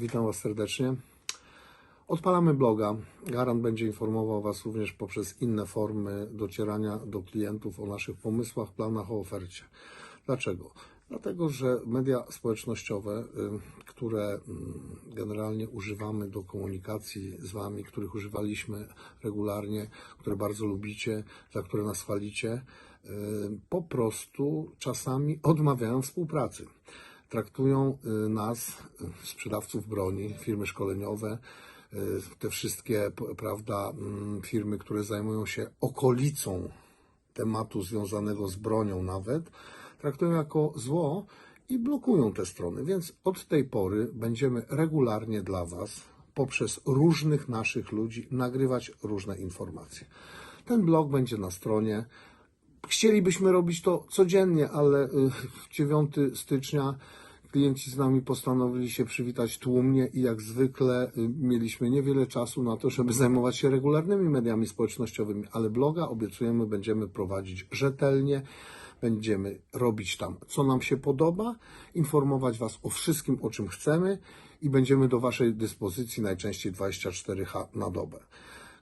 witam Was serdecznie. Odpalamy bloga. Garant będzie informował Was również poprzez inne formy docierania do klientów o naszych pomysłach, planach, o ofercie. Dlaczego? Dlatego, że media społecznościowe, y, które mm, generalnie używamy do komunikacji z Wami, których używaliśmy regularnie, które bardzo lubicie, za które nas chwalicie, y, po prostu czasami odmawiają współpracy traktują y, nas, y, sprzedawców broni, firmy szkoleniowe, y, te wszystkie, prawda, mm, firmy, które zajmują się okolicą tematu związanego z bronią nawet, traktują jako zło i blokują te strony. Więc od tej pory będziemy regularnie dla Was poprzez różnych naszych ludzi nagrywać różne informacje. Ten blog będzie na stronie. Chcielibyśmy robić to codziennie, ale y, 9 stycznia klienci z nami postanowili się przywitać tłumnie i jak zwykle y, mieliśmy niewiele czasu na to, żeby zajmować się regularnymi mediami społecznościowymi, ale bloga obiecujemy będziemy prowadzić rzetelnie. Będziemy robić tam, co nam się podoba, informować Was o wszystkim, o czym chcemy i będziemy do Waszej dyspozycji najczęściej 24H na dobę.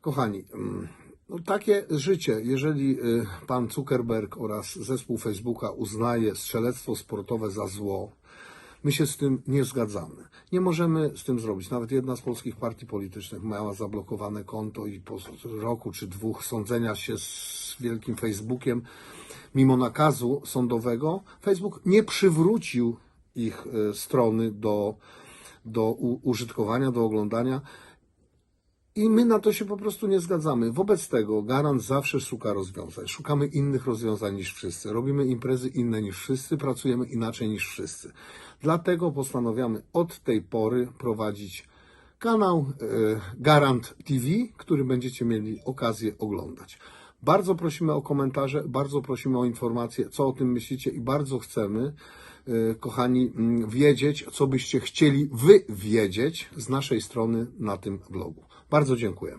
Kochani, mm, no takie życie, jeżeli y, pan Zuckerberg oraz zespół Facebooka uznaje strzelectwo sportowe za zło, my się z tym nie zgadzamy. Nie możemy z tym zrobić. Nawet jedna z polskich partii politycznych miała zablokowane konto i po roku czy dwóch sądzenia się z wielkim Facebookiem, mimo nakazu sądowego, Facebook nie przywrócił ich y, strony do, do użytkowania, do oglądania. I my na to się po prostu nie zgadzamy. Wobec tego Garant zawsze szuka rozwiązań. Szukamy innych rozwiązań niż wszyscy. Robimy imprezy inne niż wszyscy, pracujemy inaczej niż wszyscy. Dlatego postanawiamy od tej pory prowadzić kanał e, Garant TV, który będziecie mieli okazję oglądać. Bardzo prosimy o komentarze, bardzo prosimy o informacje, co o tym myślicie i bardzo chcemy, e, kochani, mm, wiedzieć, co byście chcieli wy wiedzieć z naszej strony na tym vlogu. Bardzo dziękuję.